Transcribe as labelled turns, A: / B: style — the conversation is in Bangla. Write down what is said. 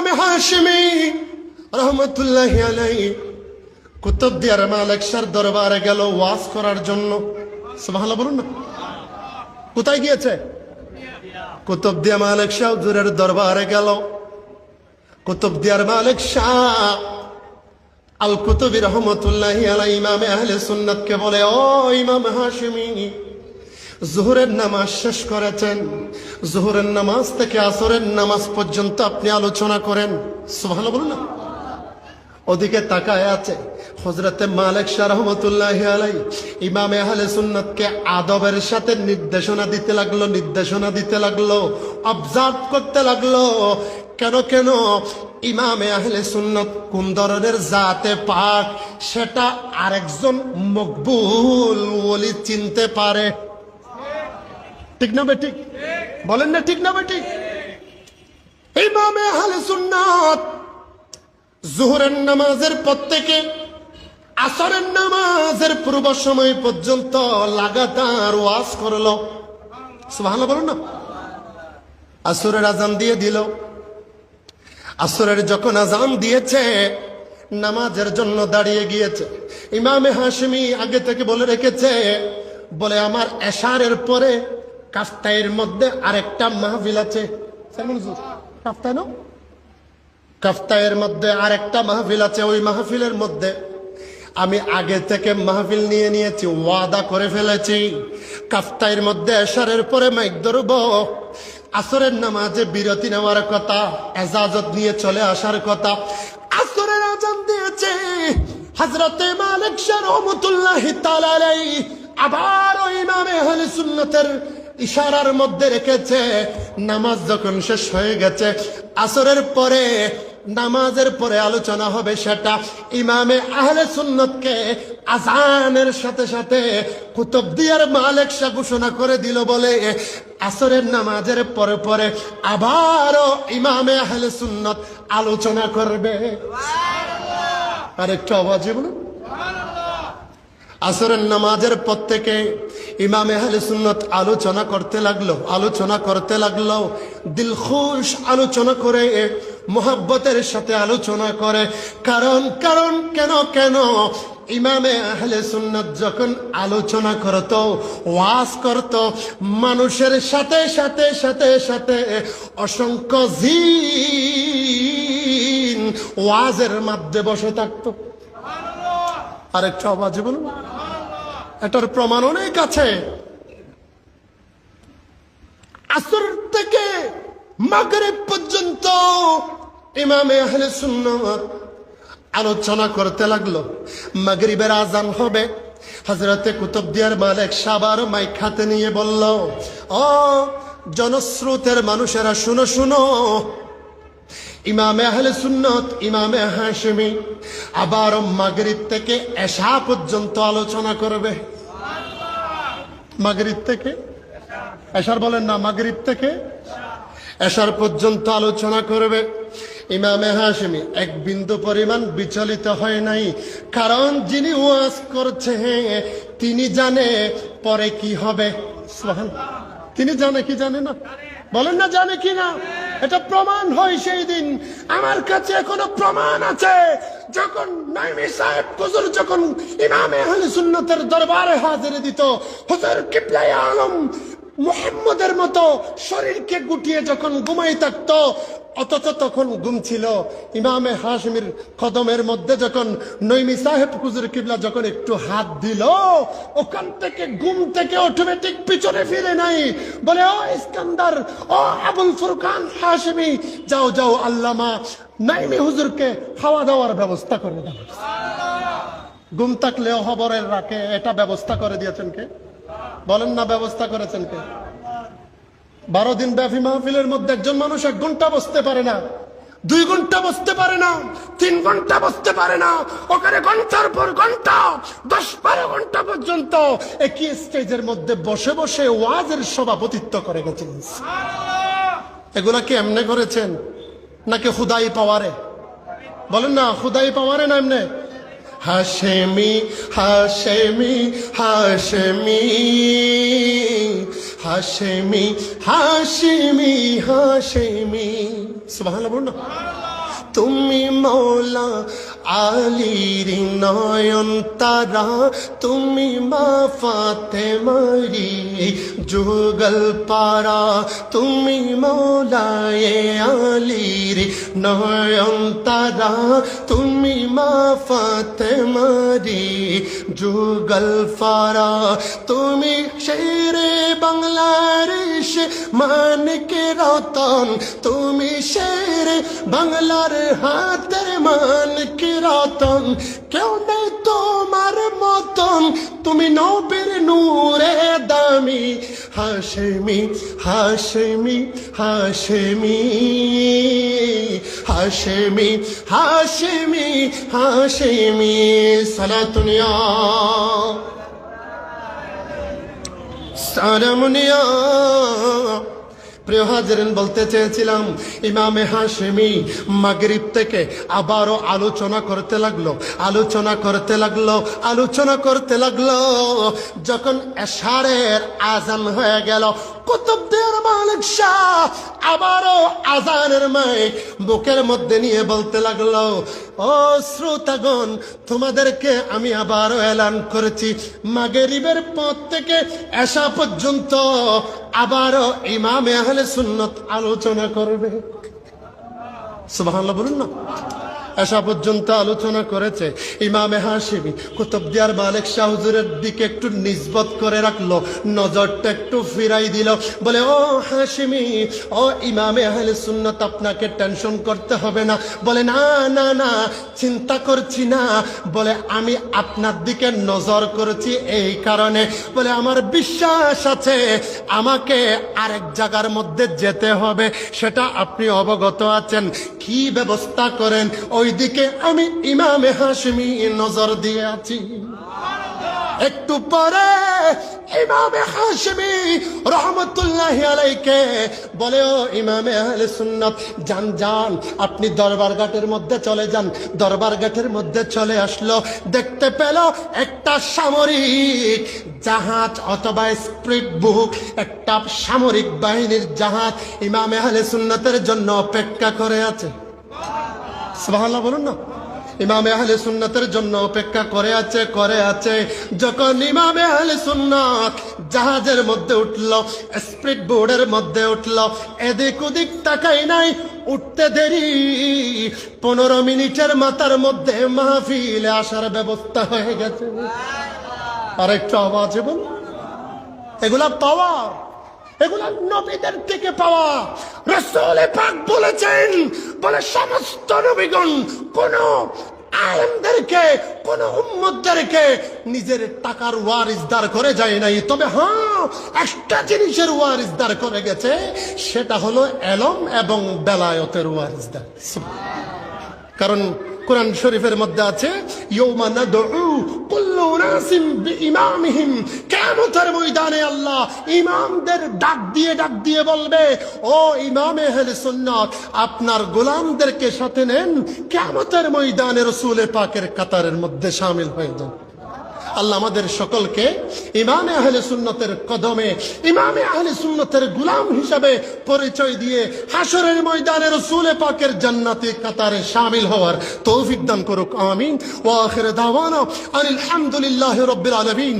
A: ইমাম হাশিমি রহমতুল্লাহ আলাই কুতুবদিয়ার মালিক শাহর দরবারে গেল ওয়াজ করার জন্য। সুবহানাল্লাহ, বলুন না। কোথায় গিয়েছে? কুতুবদিয়া মালিক শাহ হুজুরের দরবারে গেল। কুতুবদিয়ার মালিক শাহ আল কুতুবি রহমতুল্লাহ আলাই ইমামে আহলে সুন্নাতকে বলে, ও ইমাম হাশিমি জোহরের নামাজ শেষ করেছেন। জোহরের নামাজ থেকে আসরের নামাজ পর্যন্ত আপনি আলোচনা করেন। সুবহানাল্লাহ বলুন না। ওদিকে তাকায় আছে হজরতে মালিক শাহ রহমতুল্লাহ আলাই ইমামে আহলে সুন্নাতকে আদবের সাথে নির্দেশনা দিতে লাগল, নির্দেশনা দিতে লাগল অবজার্ভ করতে লাগল। কেন কেন? ইমামে আহলে সুন্নত কোন ধরনের জাতে পাক, সেটা আরেকজন মকবুল ওলি চিনতে পারে। ঠিক না বেঠিক বলেন না ঠিক না বেঠিক ইমামে আহলে সুন্নাত জোহরের নামাজের পর থেকে আসরের নামাজের পূর্ব সময় পর্যন্ত লাগাতার ওয়াজ করল। ভালো বলুন না। আসরের আজান দিয়ে দিল। আসরের যখন আজান দিয়েছে, নামাজের জন্য দাঁড়িয়ে গিয়েছে। ইমামে হাশমি আগে থেকে বলে রেখেছে, বলে আমার এশারের পরে কাফতাইয়ের মধ্যে আরেকটা মাহফিল আছে। কাফতায়ের মধ্যে আরেকটা মাহফিল আছে, ওই মাহফিলের মধ্যে আমি আগে থেকে মাহফিল নিয়ে নিয়েছি, ওয়াদা করে ফেলেছি। কাফতাইয়ের মধ্যে এশারের পরে মাইক ধরব। আসরের নামাজে বিরতি নেওয়ার কথা, এজাজত নিয়ে চলে আসার কথা। আসরের আজান দিয়েছে হজরতে মালিক শাহ রহমতুল্লাহ আবার ওই ইমামে আহলে সুন্নতের ইশারার মধ্যে রেখেছে, নামাজ যখন শেষ হয়ে গেছে, আসরের পরে, নামাজের পরে আলোচনা হবে সেটা। ইমামে আহলে সুন্নতকে আজানের সাথে সাথে কুতুবদিয়ার মালিক শাহ ঘোষণা করে দিল বলে, আসরের নামাজের পরে পরে আবারও ইমামে আহলে সুন্নত আলোচনা করবে। আরেকটু আওয়াজে বলুন আসরের নামাজের পর থেকে ইমামে আহলে সুন্নত আলোচনা করতে লাগল, আলোচনা করতে লাগল। দিল খুশ আলোচনা করে, মোহাব্বতের সাথে আলোচনা করে। কারণ কারণ, কেন কেন? ইমামে আহলে সুন্নত যখন আলোচনা করত, ওয়াজ করত, মানুষের সাথে সাথে সাথে সাথে অসংখ্য জিন ওয়াজের মধ্যে বসে থাকতো। আরেকটা আওয়াজে বলুন। এটার প্রমাণ অনেক আছে। আসর থেকে মাগরিব পর্যন্ত ইমামে আহলে সুন্নাত আলোচনা করতে লাগল, মাগরিবের আজান হবে। হজরতে কুতুবদিয়ার মালিক সাবার মাইক হাতে নিয়ে বলল, ও জনস্রোতের মানুষেরা, শুনো শুনো ইমামে আহলে সুন্নত, ইমামে হাশমি আবার মাগরিব থেকে এশা পর্যন্ত আলোচনা করবে। মাগরিব থেকে? এশার বলেন না, মাগরিব থেকে? এশার পর্যন্ত আলোচনা করবে ইমামে হাশমি। এক বিন্দু পরিমাণ বিচলিত হয় নাই, কারণ যিনি ওয়াজ করছে, তিনি জানে পরে কি হবে। তিনি জানে কি জানে না? বলেন না জানে কিনা? এটা প্রমাণ হয় সেই দিন। আমার কাছে এখনও প্রমাণ আছে। যখন নাইমি সাহেব হুজুর যখন ইমামে আহলে সুন্নতের দরবারে হাজির দিত, হুজুর কিবলাই আলম মুহাম্মদের মতো শরীরকে গুটিয়ে যখন ঘুমাই থাকতো অথচ তখন ঘুম ছিল। ইমামে হাশমির কদমের মধ্যে যখন নৈমি সাহেব হুজুর কিবলা যখন একটু হাত দিল ওখান থেকে ঘুম থেকে অটোমেটিক পিছনে ফিরে নাই। বলে ও ইস্কান্দার ও আবুল ফুরকান হাশমি যাও যাও আল্লামা নাইমি হুজুরকে খাওয়া দাওয়ার ব্যবস্থা করে দাও। ঘুম থাকলেও খবরের রাখে এটা ব্যবস্থা করে দিয়েছেন কে? বলেন না, ব্যবস্থা করেছেন কে? বারো দিন ব্যাপী মাহফিলের মধ্যে একজন মানুষ এক ঘণ্টা বসতে পারে না, দুই ঘণ্টা বসতে পারে না, তিন ঘণ্টা বসতে পারে না, ওখানে ঘণ্টার পর ঘণ্টা, দশ বারো ঘণ্টা পর্যন্ত একই স্টেজের মধ্যে বসে বসে ওয়াজের সভাপতিত্ব করে গেছেন। এগুলা কি এমনে করেছেন নাকি খুদাই পাওয়ারে? বলেন না হুদাই পাওয়ারে না এমনে? হাশেমি হাসেমি হাসেমি হাসেমি হাসেমি হাসেমি। সুবহানাল্লাহ বলুন তুমি মৌলা আলীর নয়ন তারা, তুমি মা ফাতে মারি যুগল পারা। তুমি মৌলায়ে আলীর নয়ন তারা, তুমি মা ফাতে মারি যুগল ফারা তুমি শেরে বাংলাদেশ মানিক রতন, তুমি শের বাংলার হাতের মানিক রতন, কেউ নেই তোমার মতন। তুমি নবীর নূরে দামি, হাসেমি হাসেমি হাসেমি হাসেমি হাসেমি হাসেমি। সালাতুনিয়া সালামুনিয়া প্রিয় হাজারেন, বলতে চেয়েছিলাম, ইমামে হাশেমি মাগরিব থেকে আবারও আলোচনা করতে লাগল, আলোচনা করতে লাগল, আলোচনা করতে লাগল। যখন এশারের আজান হয়ে গেল আবারও বুকের মধ্যে নিয়ে বলতে লাগল তোমাদেরকে আমি আবারও এলান করেছি। মাগরিবের পথ থেকে এসা পর্যন্ত আবারও ইমামে আহলে সুন্নত আলোচনা করবে। সুবহানাল্লাহ বলুন না। এসা পর্যন্ত আলোচনা করেছে। ইমামে হাসিমি কুতুবদিয়ার মালিক শাহজুরের দিকে একটু নিজবত করে রাখল, নজরটা একটু ফিরাই দিল। বলে, ও হাসিমি ও ইমামে আহলে সুন্নত, আপনাকে টেনশন করতে হবে না। বলে, না না না, চিন্তা করছি না। বলে, আমি আপনার দিকে নজর করেছি এই কারণে। বলে, আমার বিশ্বাস আছে, আমাকে আরেক জায়গার মধ্যে যেতে হবে, সেটা আপনি অবগত আছেন। কি ব্যবস্থা করেন? ওইদিকে আমি ইমামে হাসমি নজর দিয়ে আছি একটু পরে ইমামে হাসমি রহমতুল্লাহ আলাইকে বলে, ও ইমামে আহলে সুন্নাত, যান যান, আপনি দরবার ঘাটের মধ্যে চলে যান। দরবার ঘাটের মধ্যে চলে আসলো। দেখতে পেল একটা সামরিক জাহাজ অথবা স্প্রিট বুক, একটা সামরিক বাহিনীর জাহাজ ইমামে আহলে সুন্নাতের জন্য অপেক্ষা করে আছে। সুবহানাল্লাহ, বলুন না। ইমামে আহলে সুন্নাতের জন্য অপেক্ষা করে আছে করে আছে। যখন ইমামে আহলে সুন্নাত জাহাজের মধ্যে উঠল স্প্রিট বোর্ডের মধ্যে উঠল, এদিক ওদিক তাকাই নাই, উঠতে দেরি। পনেরো মিনিটের মাথার মধ্যে মাহফিলে আসার ব্যবস্থা হয়ে গেছে। আর একটু আওয়াজ বল। এগুলা পাওয়া, এগুলা নবীদের থেকে পাওয়া। রসুলে পাক বলেছেন, বলে সমস্ত নবীগণ, কোন আলমদেরকে, কোন উম্মতদেরকে নিজের টাকার ওয়ারিসদার করে যায় নাই। তবে হ্যাঁ একটা জিনিসের ওয়ারিসদার করে গেছে, সেটা হলো এলম এবং বেলায়তের ওয়ারিসদার কারণ কোরআন শরীফের মধ্যে আছে ইয়ৌমা নাদউ ময়দানে আল্লাহ ইমামদের ডাক দিয়ে ডাক দিয়ে বলবে, ও আপনার গোলামদেরকে সাথে নেন। কেমতের ময়দানের রসুলে পাকের কাতারের মধ্যে সামিল হয়ে যান। আল্লাহ আমাদের সকলকে ইমামে আহলে সুন্নতের কদমে, ইমামে আহলে সুন্নতের গুলাম হিসাবে পরিচয় দিয়ে হাসরের ময়দানের রসুলে পাকের জান্নাতি কাতারে সামিল হওয়ার তৌফিক দান করুক, আমিন। ওয়া আখের দাওয়ানা আলহামদুলিল্লাহ রাব্বিল আলামিন।